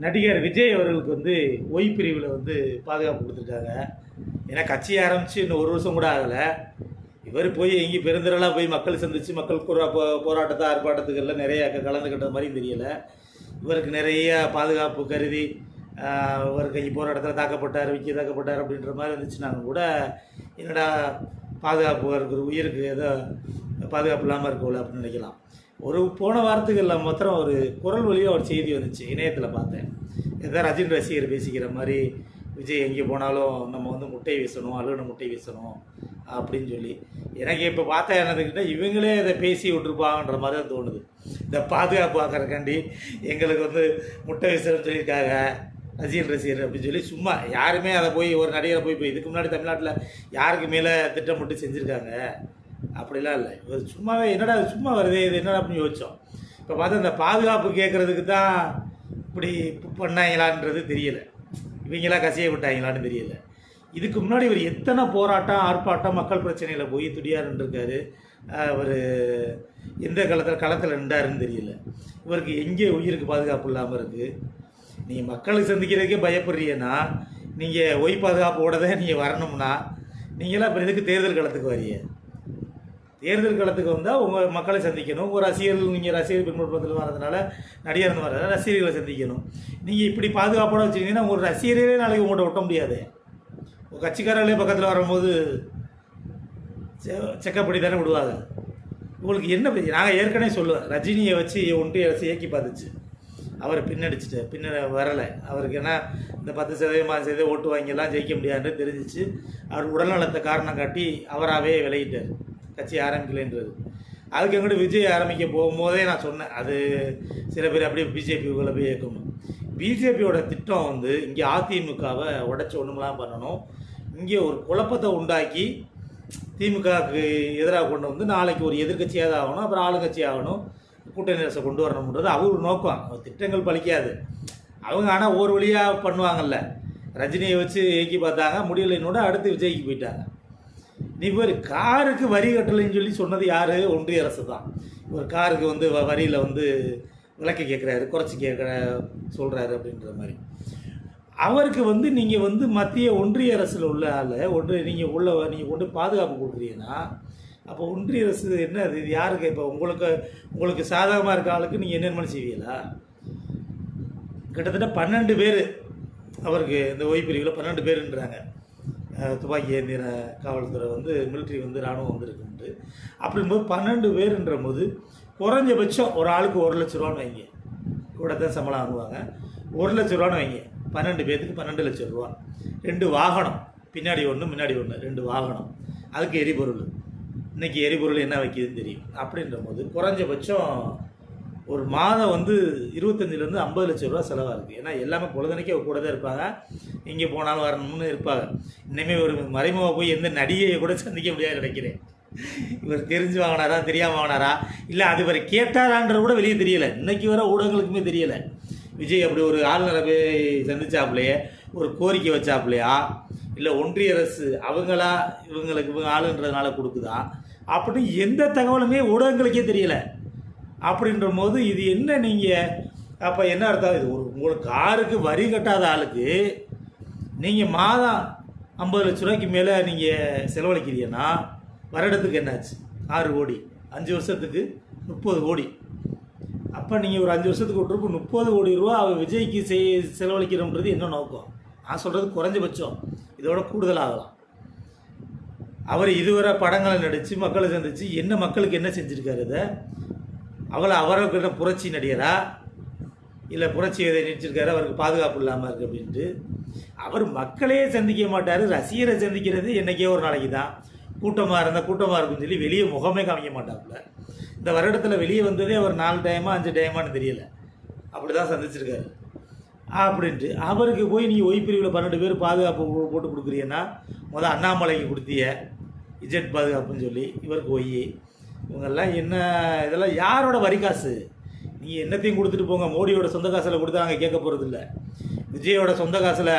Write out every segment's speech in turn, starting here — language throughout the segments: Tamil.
நடிகர் விஜய் அவர்களுக்கு வந்து ஒய் பிரிவில் வந்து பாதுகாப்பு கொடுத்துருக்காங்க. ஏன்னா கட்சி ஆரம்பித்து இன்னும் ஒரு வருஷம் கூட ஆகலை. இவர் போய் எங்கேயும் பெருந்திரளாக போய் மக்கள் சந்தித்து மக்கள் போரா போ- போராட்டத்தை ஆர்ப்பாட்டத்துக்கெல்லாம் நிறைய கலந்துக்கிட்ட மாதிரி தெரியலை. இவருக்கு நிறைய பாதுகாப்பு கருதி இவருக்கு இங்கே போராட்டத்தில் தாக்கப்பட்டார் விக்கி தாக்கப்பட்டார் அப்படின்ற மாதிரி இருந்துச்சுனாங்க கூட என்னடா பாதுகாப்பு இருக்கிற உயிருக்கு ஏதோ பாதுகாப்பு இல்லாமல் இருக்கல அப்படின்னு நினைக்கலாம். ஒரு போன வாரத்துகளில் மாத்திரம் ஒரு குரல் வழியாக ஒரு செய்தி வந்துச்சு இணையத்தில் பார்த்தேன். ஏதாவது ரஜினி ரசிகர் பேசிக்கிற மாதிரி விஜய் எங்கே போனாலும் நம்ம வந்து முட்டை வீசணும் அலுவலக முட்டை வீசணும் அப்படின்னு சொல்லி. எனக்கு இப்போ பார்த்தா என்னதுக்கிட்ட இவங்களே இதை பேசி விட்டுருப்பாங்கன்ற மாதிரி தான் தோணுது. இந்த பாதுகாப்பு ஆக்கிறக்காண்டி எங்களுக்கு வந்து முட்டை வீசணும்னு சொல்லியிருக்காங்க ரசிகர் ரசிகர் அப்படின்னு சொல்லி சும்மா யாருமே அதை போய் ஒரு நடிகரை போய் போய் இதுக்கு முன்னாடி தமிழ்நாட்டில் யாருக்கு மேலே திட்டமிட்டு செஞ்சுருக்காங்க? அப்படிலாம் இல்லை. இவர் சும்மாவே என்னடா இது சும்மா வருதே இது என்னடா அப்படின்னு யோசித்தோம் இப்போ பார்த்தா இந்த பாதுகாப்பு கேட்குறதுக்கு தான் இப்படி பண்ணாங்களான்றது தெரியலை. இவங்களாம் கசிய விட்டாங்களான்னு தெரியல. இதுக்கு முன்னாடி இவர் எத்தனை போராட்டம் ஆர்ப்பாட்டம் மக்கள் பிரச்சனையில் போய் துடியார் நின்றுருக்காரு? அவர் எந்த காலத்தில் களத்தில் நின்றாருன்னு தெரியல. இவருக்கு எங்கே உயிருக்கு பாதுகாப்பு இல்லாமல் இருக்குது நீங்கள் மக்களை சந்திக்கிறதுக்கே பயப்படுறீங்கன்னா நீங்கள் ஒய் பாதுகாப்போட தான் நீங்கள் வரணும்னா நீங்களாம் இப்போ எதுக்கு தேர்தல் களத்துக்கு வரீங்க தேர்தல் களத்துக்கு வந்தால் உங்கள் மக்களை சந்திக்கணும். ஒரு ரசிகர்கள் நீங்கள் ரசிகர் பின்பற்றத்தில் வரதுனால நடிகர் வர ரசிகர்களை சந்திக்கணும். நீங்கள் இப்படி பாதுகாப்போட வச்சுருந்தீங்கன்னா ஒரு ரசிகரே நாளைக்கு உங்கள்கிட்ட ஒட்ட முடியாது. உங்கள் கட்சிக்காரர்களே பக்கத்தில் வரும்போது செக்கப் பண்ணி தானே விடுவாங்க. உங்களுக்கு என்ன நாங்கள் ஏற்கனவே சொல்லுவேன். ரஜினியை வச்சு ஒன்றிய அரசு இயக்கி பார்த்துச்சு அவர் பின்னடிச்சிட்டு பின்ன வரலை. அவருக்கு என்ன இந்த பத்து சதவீதம் மாத சதவீதம் ஓட்டு வாங்கியெல்லாம் ஜெயிக்க முடியாதுன்னு தெரிஞ்சிச்சு. அவர் உடல்நலத்தை காரணம் காட்டி அவராகவே விளையிட்டார் கட்சி ஆரம்பிக்கலைன்றது அதுக்கு எங்கிட்ட விஜய் ஆரம்பிக்க போகும்போதே நான் சொன்னேன் அது சில பேர் அப்படியே பிஜேபிக்குள்ளே போய் இயக்கணும் பிஜேபியோட திட்டம் வந்து இங்கே அதிமுகவை உடச்சி ஒன்றுமெல்லாம் பண்ணணும். இங்கே ஒரு குழப்பத்தை உண்டாக்கி திமுகவுக்கு எதிராக கொண்டு வந்து நாளைக்கு ஒரு எதிர்க்கட்சியாக தான் ஆகணும் அப்புறம் ஆளுங்கட்சி ஆகணும் கூட்டணி அரசை கொண்டு வரணுன்றது அவர் ஒரு நோக்கம். அவர் திட்டங்கள் பலிக்காது அவங்க ஆனால் ஒரு வழியாக பண்ணுவாங்கல்ல. ரஜினியை வச்சு இயக்கி பார்த்தாங்க முடியலைன்னோட அடுத்து விஜய்க்கு போயிட்டாங்க. இவர் காருக்கு வரி கட்டலைன்னு சொல்லி சொன்னது யார்? ஒன்றிய அரசு தான் ஒரு காருக்கு வந்து வ- வரியில் வந்து விலக்கு கேட்குறாரு குறைச்சி கேட்குற சொல்கிறாரு அப்படின்ற மாதிரி. அவருக்கு வந்து நீங்கள் வந்து மத்திய ஒன்றிய அரசில் உள்ள ஆள் ஒன்று நீங்கள் உள்ள நீங்கள் கொண்டு பாதுகாப்பு கொடுக்குறீங்கன்னா அப்போ ஒன்றிய அரசு என்ன அது? இது யாருக்கு இப்போ உங்களுக்கு உங்களுக்கு சாதகமாக இருக்க ஆளுக்கு நீங்கள் என்னென்ன செய்வீங்களா? கிட்டத்தட்ட பன்னெண்டு பேர் அவருக்கு இந்த ஓய்வு பிரிவில் பன்னெண்டு பேருன்றாங்க. துப்பாக்கி ஏந்திர காவல்துறை வந்து மிலிட்ரி வந்து இராணுவம் வந்துருக்குன்ட்டு அப்படிங்கும்போது பன்னெண்டு பேருன்ற போது குறைஞ்சபட்சம் ஒரு ஆளுக்கு ஒரு லட்ச ரூபான்னு வைங்க. கூட தான் சம்பளம் வாங்குவாங்க. ஒரு லட்ச ரூபான்னு வைங்க. பன்னெண்டு பேர்த்துக்கு பன்னெண்டு லட்சம் ரூபா. ரெண்டு வாகனம். பின்னாடி ஒன்று முன்னாடி ஒன்று ரெண்டு வாகனம். அதுக்கு எரிபொருள். இன்னைக்கு எரிபொருள் என்ன வைக்கிதுன்னு தெரியும். அப்படின்ற போது குறைஞ்சபட்சம் ஒரு மாதம் வந்து இருபத்தஞ்சிலேருந்து ஐம்பது லட்சம் ரூபா செலவாக இருக்குது ஏன்னா எல்லாமே பொழுதனைக்கு அவங்க கூட தான் இருப்பாங்க. எங்கே போனாலும் வரணும்னு இருப்பாங்க. இன்னுமே ஒரு மறைமுக போய் எந்த நடிகையை கூட சந்திக்க முடியாது நினைக்கிறேன். இவர் தெரிஞ்சு வாங்கினாரா தெரியாமல் வாங்கினாரா? இல்லை அது இவர் கேட்டாரான்ற கூட வெளியே தெரியலை. இன்றைக்கி வர ஊடகங்களுக்குமே தெரியல. விஜய் அப்படி ஒரு ஆளுநரை போய் சந்திச்சாப்புலையே ஒரு கோரிக்கை வச்சாப்புலையா இல்லை ஒன்றிய அரசு அவங்களா இவங்களுக்கு இவங்க ஆளுன்றதுனால கொடுக்குதா? அப்படின்னு எந்த தகவலுமே ஊடகங்களுக்கே தெரியலை. அப்படின்ற போது இது என்ன நீங்கள் அப்போ என்ன அர்த்தம்? இது ஒரு உங்களுக்கு காருக்கு வரி கட்டாத ஆளுக்கு நீங்கள் மாதம் ஐம்பது லட்ச ரூபாய்க்கு மேலே நீங்கள் செலவழிக்கிறீங்கன்னா வருடத்துக்கு என்னாச்சு? ஆறு கோடி. அஞ்சு வருஷத்துக்கு முப்பது கோடி. அப்போ நீங்கள் ஒரு அஞ்சு வருஷத்துக்கு விட்டுருப்ப முப்பது கோடி ரூபா அவர் விஜய்க்கு செய் செலவழிக்கிறோன்றது என்ன நோக்கம்? நான் சொல்கிறது குறைஞ்சபட்சம். இதோட கூடுதலாகலாம். அவர் இதுவரை படங்களை நடித்து மக்களை சந்தித்து என்ன மக்களுக்கு என்ன செஞ்சுருக்காரு இதை? அவளை அவர்கிட்ட புரட்சி நடிகரா? இல்லை புரட்சி எதை நடிச்சிருக்காரு? அவருக்கு பாதுகாப்பு இல்லாமல் இருக்குது அப்படின்ட்டு. அவர் மக்களையே சந்திக்க மாட்டார் ரசிகரை சந்திக்கிறது என்றைக்கே ஒரு நாளைக்கு தான். கூட்டமாக இருந்தால் கூட்டமாக இருக்குன்னு சொல்லி வெளியே முகமே காமிக்க மாட்டாப்புல. இந்த வருடத்தில் வெளியே வந்ததே அவர் நாலு டைமா அஞ்சு டைமான்னு தெரியல. அப்படி தான் சந்திச்சிருக்காரு. அப்படின்ட்டு அவருக்கு போய் நீ ஒய்பிரிவில் பன்னெண்டு பேர் பாதுகாப்பு போட்டு கொடுக்குறீன்னா முதல் அண்ணாமலைக்கு கொடுத்திய இஜெட் பாதுகாப்புன்னு சொல்லி இவருக்கு ஒய்யே. இவங்கெல்லாம் என்ன இதெல்லாம் யாரோட வரி காசு? நீங்கள் என்னத்தையும் கொடுத்துட்டு போங்க. மோடியோட சொந்த காசில் கொடுத்தா நாங்கள் கேட்க போகிறதில்ல விஜயோட சொந்த காசில்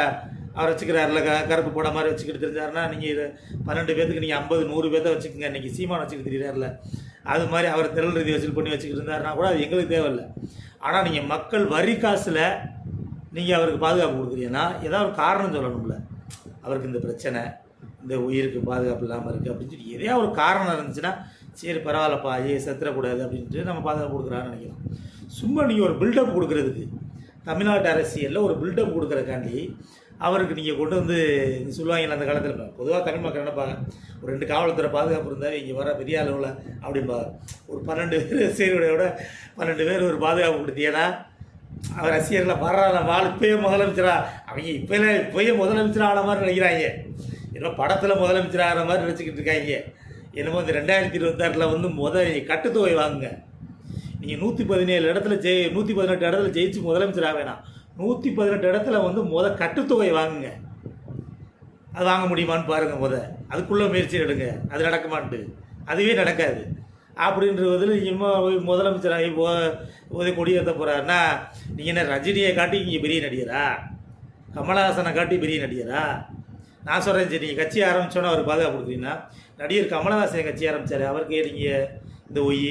அவர் வச்சுக்கிறாருல க கருப்பு போட மாதிரி வச்சுக்கிட்டு தெரிஞ்சாருன்னா நீங்கள் இது பன்னெண்டு பேர்த்துக்கு நீங்கள் ஐம்பது நூறு பேர்த்த வச்சுக்கோங்க. இன்றைக்கி சீமான் வச்சுக்கிட்டு தெரியாருல அது மாதிரி அவர் திரள் ரீதி வசூல் பண்ணி வச்சுக்கிட்டு இருந்தாருன்னா கூட அது எங்களுக்கு தேவையில்லை. ஆனால் நீங்கள் மக்கள் வரி காசில் நீங்கள் அவருக்கு பாதுகாப்பு கொடுக்குறீங்கன்னா ஏதாவது ஒரு காரணம் சொல்லணும்ல. அவருக்கு இந்த பிரச்சனை. இந்த உயிருக்கு பாதுகாப்பு இல்லாமல் இருக்குது அப்படின்னு சொல்லி எதையா ஒரு காரணம் இருந்துச்சுன்னா சரி பரவாயில்லப்பா ஐயே செத்துறக்கூடாது அப்படின்ட்டு நம்ம பாதுகாப்பு கொடுக்குறான்னு நினைக்கிறோம். சும்மா நீங்கள் ஒரு பில்டப் கொடுக்குறதுக்கு தமிழ்நாட்டு அரசியலில் ஒரு பில்டப் கொடுக்குறக்காண்டி அவருக்கு நீங்கள் கொண்டு வந்து நீ சொல்லுவாங்கல்ல அந்த காலத்தில் பொதுவாக தமிழ் மக்கள் நினைப்பாங்க ஒரு ரெண்டு காவல்துறை பாதுகாப்பு இருந்தால் இங்கே வர பெரிய அளவில் அப்படிம்பாங்க. ஒரு பன்னெண்டு பேர் சீருடையோட பன்னெண்டு பேர் ஒரு பாதுகாப்பு கொடுத்தீங்கன்னா அவர் ரசிகர்களை வர்றாங்க வாழ் இப்பயே முதலமைச்சரா அவங்க இப்போயே இப்போயே முதலமைச்சராக ஆன மாதிரி நினைக்கிறாங்க. ஏன்னா படத்தில் முதலமைச்சர் ஆகிற மாதிரி நினச்சிக்கிட்டு இருக்காங்க. என்னமோ இந்த ரெண்டாயிரத்தி இருபத்தாறில் வந்து முத கட்டுத்தொகை வாங்குங்க. நீங்கள் நூற்றி பதினேழு இடத்துல ஜெய் நூற்றி பதினெட்டு இடத்துல ஜெயிச்சு முதலமைச்சராக வேணாம். நூற்றி பதினெட்டு இடத்துல வந்து முத கட்டுத்தொகை வாங்குங்க. அது வாங்க முடியுமான்னு பாருங்கள் முத. அதுக்குள்ளே முயற்சி எடுங்க. அது நடக்குமான்ட்டு. அதுவே நடக்காது. அப்படின்றதில் இம்மா முதலமைச்சராகி போ உதவி கொடியேற்ற போகிறாருன்னா நீங்கள் என்ன ரஜினியை காட்டி இங்கே பெரிய நடிகரா? கமலஹாசனை காட்டி பெரிய நடிகரா? நான் சொல்கிறேன் சரி நீங்கள் கட்சி ஆரம்பித்தோன்னே அவர் பாதுகாப்பு கொடுத்தீங்கன்னா நடிகர் கமலஹாசன் கட்சி ஆரம்பித்தார் அவருக்கு நீங்கள் இந்த ஒய்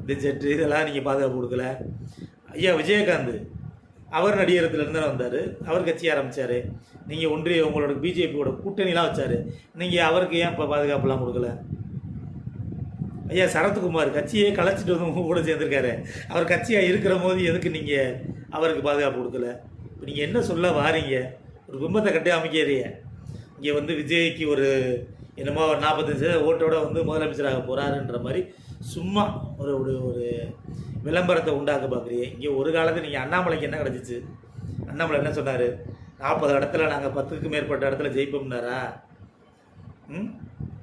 இந்த ஜெட்டு இதெல்லாம் நீங்கள் பாதுகாப்பு கொடுக்கல? ஐயா விஜயகாந்த் அவர் நடிகரத்துலேருந்து வந்தார். அவர் கட்சி ஆரம்பித்தார் நீங்கள் ஒன்றிய உங்களோட பிஜேபியோட கூட்டணிலாம் வச்சார். நீங்கள் அவருக்கு ஏன் இப்போ பாதுகாப்புலாம் கொடுக்கல? ஐயா சரத்குமார் கட்சியே கலைச்சிட்டு வந்து உங்கள் கூட சேர்ந்துருக்காரு. அவர் கட்சியாக இருக்கிற போது எதுக்கு நீங்கள் அவருக்கு பாதுகாப்பு கொடுக்கல? இப்போ நீங்கள் என்ன சொல்ல வாரீங்க? ஒரு பிம்பத்தை கட்டி அமைக்கிறீங்க. இங்கே வந்து விஜய்க்கு ஒரு என்னமோ ஒரு நாற்பத்தஞ்சு சதவீத ஓட்டோட வந்து முதலமைச்சராக போகிறாருன்ற மாதிரி சும்மா ஒரு ஒரு ஒரு விளம்பரத்தை உண்டாக்க பார்க்குறீங்க இங்கே ஒரு காலத்தில் நீங்கள் அண்ணாமலைக்கு என்ன கிடச்சிச்சு? அண்ணாமலை என்ன சொன்னார்? நாற்பது இடத்துல நாங்கள் பத்துக்கு மேற்பட்ட இடத்துல ஜெயிப்போம்னாரா? ம்?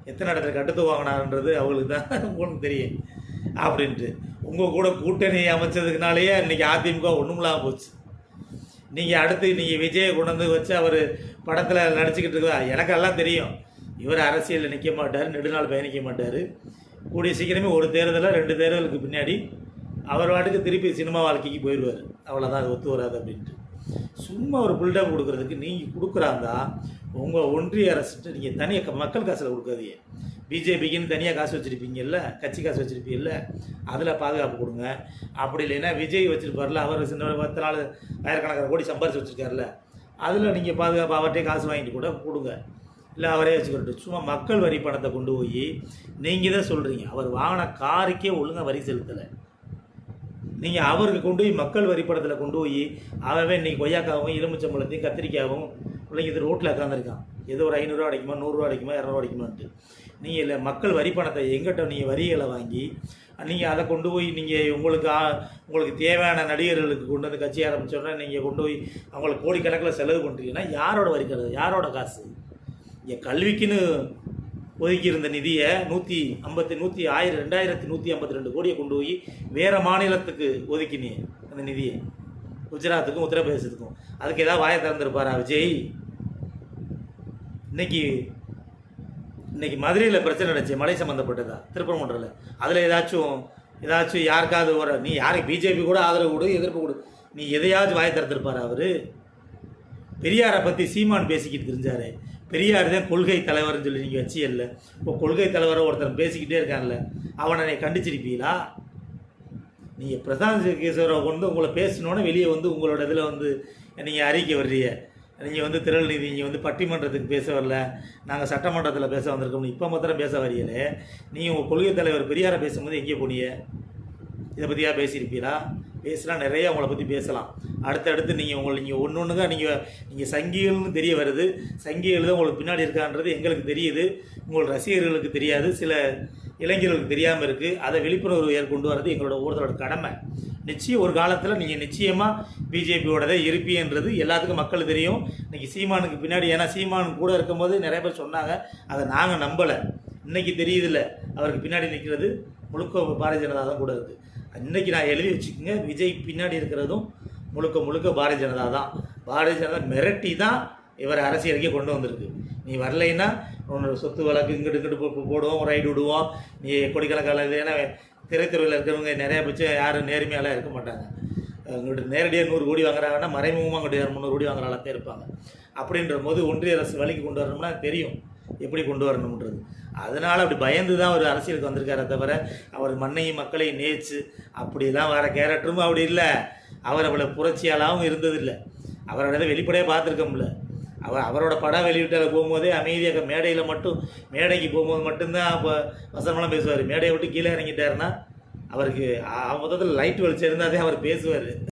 எத்தனை இடத்துல கட்டுத்து வாங்கினாருன்றது அவங்களுக்கு தான் உங்களுக்கு தெரியும். அப்படின்ட்டு. உங்கள் கூட கூட்டணி அமைச்சதுக்குனாலேயே இன்றைக்கி அதிமுக ஒன்றும் இல்லாமல் போச்சு. நீங்கள் அடுத்து நீங்கள் விஜயை கொண்டு வந்து வச்சு அவர் படத்தில் நடிச்சுக்கிட்டு இருக்கா? எனக்கெல்லாம் தெரியும். இவர் அரசியலில் நிற்க மாட்டார் நெடுநாள் பயணிக்க மாட்டார். கூடிய சீக்கிரமே ஒரு தேர்தலில் ரெண்டு தேர்தலுக்கு பின்னாடி அவர் வாட்டுக்கு திருப்பி சினிமா வாழ்க்கைக்கு போயிடுவார். அவ்வளோதான் அது ஒத்து வராது அப்படின்ட்டு. சும்மா ஒரு பில்டப் கொடுக்குறதுக்கு நீங்கள் கொடுக்குறாந்தா உங்கள் ஒன்றிய அரசுட்டு நீங்கள் தனியாக மக்கள் காசில் கொடுக்காதீங்க. பிஜேபிக்குன்னு தனியாக காசு வச்சுருப்பீங்கல்ல கட்சி காசு வச்சுருப்பீங்கல்ல அதில் பாதுகாப்பு கொடுங்க. அப்படி இல்லைன்னா விஜய் வச்சுருப்பார்ல அவர் சின்ன பத்து நாள் ஆயிரக்கணக்கான கோடி சம்பாரிச்சு வச்சுருக்காருல அதில் நீங்கள் பாதுகாப்பு அவர்கிட்டே காசு வாங்கிட்டு கூட கொடுங்க. இல்லை அவரே வச்சுக்கிட்டு சும்மா மக்கள் வரி பணத்தை கொண்டு போய் நீங்கள் தான் சொல்கிறீங்க அவர் வாங்கின காருக்கே ஒழுங்காக வரி செலுத்தலை. நீங்கள் அவருக்கு கொண்டு போய் மக்கள் வரி பணத்தில் கொண்டு போய் அவன் இன்னைக்கு கொய்யாக்காவும் எலுமிச்சம்பழத்தையும் கத்திரிக்காவும் பிள்ளைங்க இது ரோட்டில் உட்காந்துருக்கான் ஏதோ ஒரு ஐநூறுரூவா அடைக்குமா நூறுரூவா அடைக்குமா இரநூறுவா அடைக்குமான்ட்டு. நீங்கள் இல்லை மக்கள் வரி பணத்தை எங்கிட்ட நீங்கள் வரிகளை வாங்கி நீங்கள் அதை கொண்டு போய் நீங்கள் உங்களுக்கு உங்களுக்கு தேவையான நடிகர்களுக்கு கொண்டு வந்து கட்சி ஆரம்பிச்சோடனே நீங்கள் கொண்டு போய் அவங்களுக்கு கோடிக்கணக்கில் செலவு பண்ணுறீங்கன்னா யாரோட வரி கிடையாது யாரோட காசு? இங்கே கல்விக்குன்னு ஒதுக்கி இருந்த நிதியை நூற்றி ஐம்பத்தி நூற்றி ஆயிரம் ரெண்டாயிரத்தி நூற்றி ஐம்பத்தி ரெண்டு கோடியை கொண்டு போய் வேறு மாநிலத்துக்கு ஒதுக்கினே அந்த நிதியை. குஜராத்துக்கும் உத்தரப்பிரதேசத்துக்கும். அதுக்கு ஏதாவது வாயை திறந்துருப்பாரா விஜய்? இன்னைக்கு இன்னைக்கு மதுரையில் பிரச்சனை நடந்துச்சு. மலை சம்மந்தப்பட்டதா திருப்பரங்குன்றத்தில் அதில் ஏதாச்சும் ஏதாச்சும் யாருக்காவது ஒரு நீ யாருக்கு பிஜேபி கூட ஆதரவு கொடு எதிர்ப்பு கொடு. நீ எதையாச்சும் வாயை திறந்துருப்பாரா அவர்? பெரியாரை பற்றி சீமான் பேசிக்கிட்டு தெரிஞ்சாரு பெரியார் தான் கொள்கை தலைவர்னு சொல்லி நீங்கள் வச்சு இல்லை இப்போ கொள்கை தலைவரை ஒருத்தன் பேசிக்கிட்டே இருக்கான்ல. அவனை நீ கண்டிச்சிருப்பீங்களா? நீங்கள் பிரசாந்த் கேசவரை கொண்டு உங்களை பேசணுன்னு வெளியே வந்து உங்களோட இதில் வந்து நீங்கள் அறிக்கை வர்றீங்க. நீங்கள் வந்து திரள் நீதி நீங்கள் வந்து பட்டிமன்றத்துக்கு பேச வரல. நாங்கள் சட்டமன்றத்தில் பேச வந்திருக்கோம். இப்போ மாத்திரம் பேச வரையிலே. நீங்கள் உங்கள் கொள்கை தலைவர் பெரியாரை பேசும்போது எங்கே போனீங்க இதை பற்றியாக பேசியிருப்பீரா? பேசினா நிறைய உங்களை பற்றி பேசலாம். அடுத்தடுத்து நீங்கள் உங்களை நீங்கள் ஒன்று ஒன்றுங்க நீங்கள் நீங்கள் சங்கிகள்னு தெரிய வருது. சங்கிகள் தான் உங்களுக்கு பின்னாடி இருக்கான்றது எங்களுக்கு தெரியுது. உங்கள் ரசிகர்களுக்கு தெரியாது. சில இளைஞர்களுக்கு தெரியாமல் இருக்குது அதை விழிப்புணர்வு ஏற்கொண்டு வர்றது எங்களோட ஒவ்வொருத்தரோட கடமை. நிச்சயம் ஒரு காலத்தில் நீங்கள் நிச்சயமாக பிஜேபியோடதே இருப்பீன்றது எல்லாத்துக்கும் மக்கள் தெரியும். இன்றைக்கி சீமானுக்கு பின்னாடி ஏன்னா சீமான் கூட இருக்கும்போது நிறைய பேர் சொன்னாங்க. அதை நாங்கள் நம்பலை. இன்னைக்கு தெரியுதில்ல அவருக்கு பின்னாடி நிற்கிறது முழுக்க பாரதிய ஜனதா தான் கூட இருக்குது இன்றைக்கி நான் எழுதி வச்சுக்கோங்க விஜய் பின்னாடி இருக்கிறதும் முழுக்க முழுக்க பாரதிய ஜனதா தான். பாரதிய ஜனதா மிரட்டி தான் இவர் அரசியலுக்கே கொண்டு வந்திருக்கு. நீ வரலைன்னா உன்னோட சொத்து வழக்கு இங்கிட்டு இங்கிட்டு போடுவோம் ரைடு விடுவோம். நீ கோடிக்கணக்கான ஏன்னா திரைத்துறையில் இருக்கிறவங்க நிறையா பட்சம் யாரும் நேர்மையாலாம் இருக்க மாட்டாங்க. அவங்கள்ட்ட நேரடியாக நூறு கோடி வாங்குறாங்கன்னா மறைமுகமாக அவங்கள்ட்ட முந்நூறு கோடி வாங்குறாலாம் இருப்பாங்க. அப்படின்ற போது ஒன்றிய அரசு வழிக்கு கொண்டு வரணும்னா தெரியும் எப்படி கொண்டு வரணுன்றது அதனால் அப்படி பயந்து தான் அவர் அரசியலுக்கு வந்திருக்காரே தவிர அவர் மண்ணையும் மக்களையும் நேச்சு அப்படிலாம் வர கேரக்டரும் அப்படி இல்லை. அவர் அவ்வளோ புரட்சியாலாகவும் இருந்ததில்லை. அவரோட வெளிப்படையாக பார்த்துருக்கோம்ல அவர் அவரோட படம் வெளியிட்டால் போகும்போதே அமைதியாக மேடையில் மட்டும் மேடைக்கு போகும்போது மட்டும்தான் அப்போ வசனமெல்லாம் பேசுவார். மேடையை விட்டு கீழே இறங்கிட்டாருன்னா அவருக்கு மொத்தத்தில் லைட் வெளிச்சம் இருந்தால் அவர் பேசுவார்.